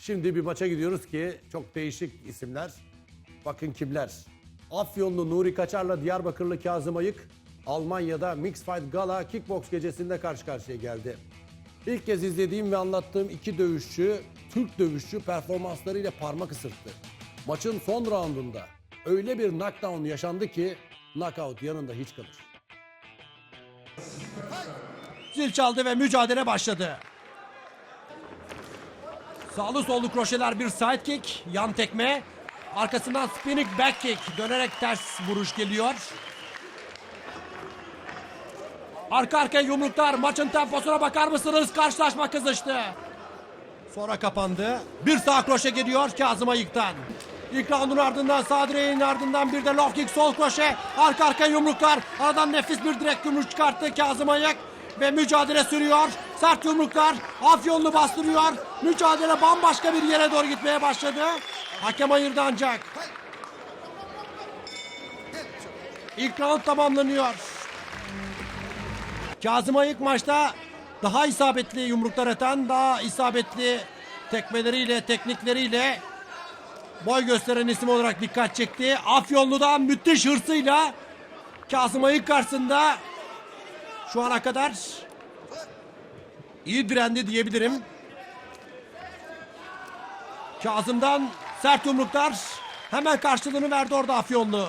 Şimdi bir maça gidiyoruz ki çok değişik isimler. Bakın kimler. Afyonlu Nuri Kaçar'la Diyarbakırlı Kazım Ayık Almanya'da Mixed Fight Gala Kickbox gecesinde karşı karşıya geldi. İlk kez izlediğim ve anlattığım iki dövüşçü, Türk dövüşçü performanslarıyla parmak ısırttı. Maçın son roundunda öyle bir knockdown yaşandı ki knockout yanında hiç kalır. Zil çaldı ve mücadele başladı. Sağlı sollu kroşeler bir side kick, yan tekme. Arkasından spinning back kick, dönerek ters vuruş geliyor. Arka arkaya yumruklar, maçın temposuna bakar mısınız? Karşılaşma kızıştı. Sonra kapandı. Bir sağ kroşe geliyor Kazım Ayık'tan. İlk roundun ardından sağ direğin ardından bir de low kick sol kroşe. Arka arkaya yumruklar. Aradan nefis bir direkt yumruk çıkarttı Kazım Ayık. Ve mücadele sürüyor. Sert yumruklar. Afyonlu bastırıyor. Mücadele bambaşka bir yere doğru gitmeye başladı. Hakem ayırdı ancak. İlk round tamamlanıyor. Kazım Ayık maçta daha isabetli yumruklar atan, daha isabetli tekmeleriyle, teknikleriyle boy gösteren isim olarak dikkat çekti. Afyonlu'dan müthiş hırsıyla Kazım Ayık karşısında şu ana kadar iyi direndi diyebilirim. Kazım'dan sert yumruklar hemen karşılığını verdi orada Afyonlu.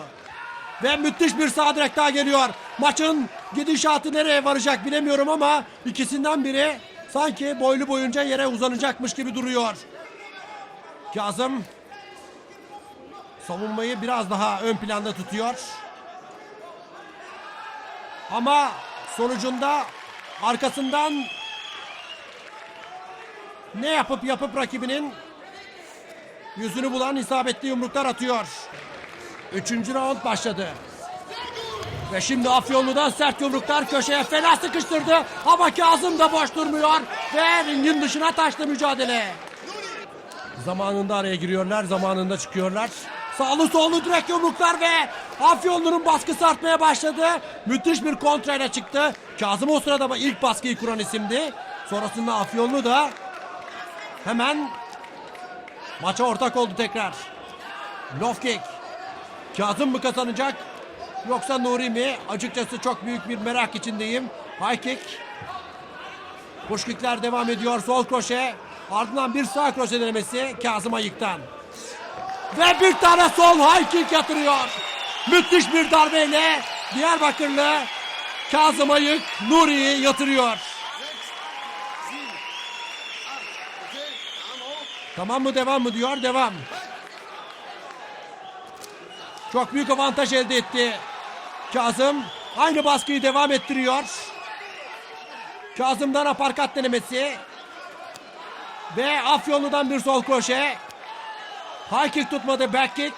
Ve müthiş bir sağ direkt daha geliyor. Maçın gidişatı nereye varacak bilemiyorum ama ikisinden biri sanki boylu boyunca yere uzanacakmış gibi duruyor. Kazım savunmayı biraz daha ön planda tutuyor. Ama sonucunda arkasından ne yapıp yapıp rakibinin yüzünü bulan isabetli yumruklar atıyor. Üçüncü round başladı. Ve şimdi Afyonlu'dan sert yumruklar köşeye fena sıkıştırdı. Ama Kazım da boş durmuyor. Ve ringin dışına taştı mücadele. Zamanında araya giriyorlar, zamanında çıkıyorlar. Sağlı sollu direkt yumruklar ve Afyonlu'nun baskısı artmaya başladı. Müthiş bir kontrayla çıktı. Kazım o sırada ilk baskıyı kuran isimdi. Sonrasında Afyonlu da hemen maça ortak oldu tekrar. Low kick. Kazım mı kazanacak yoksa Nuri mi? Açıkçası çok büyük bir merak içindeyim. High kick. Push kickler devam ediyor. Sol kroşe. Ardından bir sağ kroşe denemesi Kazım Ayık'tan. Ve bir tane sol high kick yatırıyor. Müthiş bir darbeyle Diyarbakırlı Kazım Ayık Nuri'yi yatırıyor. Tamam mı devam mı diyor devam. Çok büyük avantaj elde etti. Kazım aynı baskıyı devam ettiriyor. Kazım'dan aparkat denemesi. Ve Afyonlu'dan bir sol kroşe. High kick tutmadı back kick.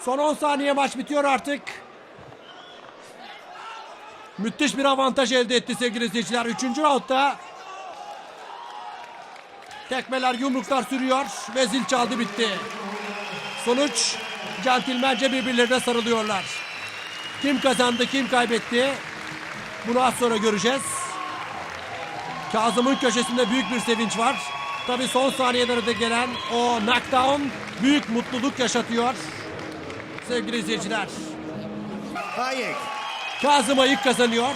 Son 10 saniye maç bitiyor artık. Müthiş bir avantaj elde etti sevgili izleyiciler. Üçüncü roundda tekmeler yumruklar sürüyor ve zil çaldı bitti. Sonuç centilmence birbirlerine sarılıyorlar. Kim kazandı kim kaybetti bunu az sonra göreceğiz. Kazım'ın köşesinde büyük bir sevinç var. Tabi son saniyelerde gelen o knockdown büyük mutluluk yaşatıyor. Sevgili izleyiciler. Hayek. Kazım Ayık kazanıyor.